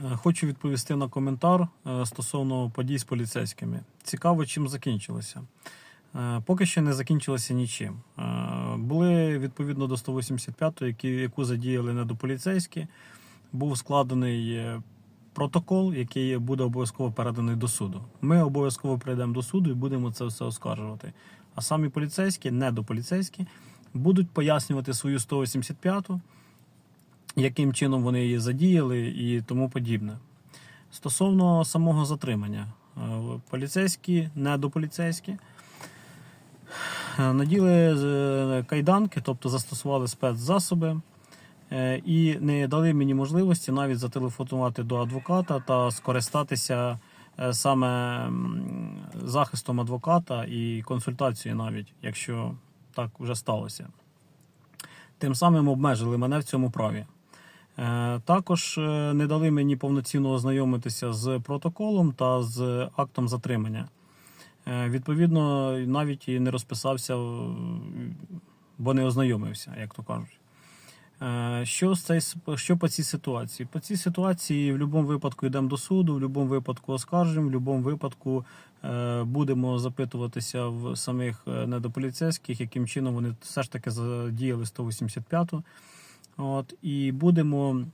Е, Хочу відповісти на коментар е, стосовно подій з поліцейськими. Цікаво, чим закінчилося. Е, Поки що не закінчилося нічим. Були відповідно до 185, які, яку задіяли недополіцейські, був складений протокол, який буде обов'язково переданий до суду. Ми обов'язково прийдемо до суду і будемо це все оскаржувати. А самі поліцейські, недополіцейські, будуть пояснювати свою 185 яким чином вони її задіяли і тому подібне. Стосовно самого затримання, е, поліцейські, недополіцейські, е, наділи е, кайданки, тобто застосували спецзасоби і не дали мені можливості навіть зателефонувати до адвоката та скористатися саме захистом адвоката і консультацією навіть, якщо так вже сталося. Тим самим обмежили мене в цьому праві. Е, Також е, не дали мені повноцінно ознайомитися з протоколом та з актом затримання. Е, Відповідно, навіть і не розписався, бо не ознайомився, як то кажуть. Що, з цей, що по цій ситуації? По цій ситуації в будь-якому випадку йдемо до суду, в будь-якому випадку оскаржуємо, в будь-якому випадку будемо запитуватися в самих недополіцейських, яким чином вони все ж таки задіяли 185-ту. От, і будемо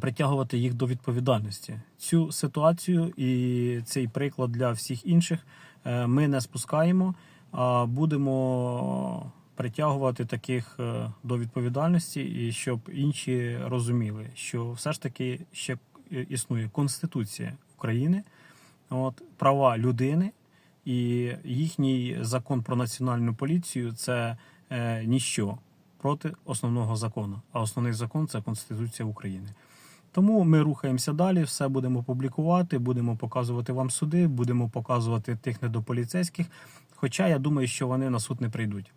притягувати їх до відповідальності. Цю ситуацію і цей приклад для всіх інших е, ми не спускаємо, а будемо притягувати таких е, до відповідальності, і щоб інші розуміли, що все ж таки ще існує Конституція України, от, права людини. І їхній закон про національну поліцію це е, ніщо проти основного закону. А основний закон це Конституція України. Тому ми рухаємося далі, все будемо публікувати, будемо показувати вам суди, будемо показувати тих недополіцейських. Хоча я думаю, що вони на суд не прийдуть.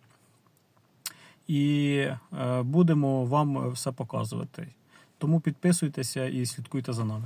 І е, будемо вам все показувати. Тому підписуйтеся і слідкуйте за нами.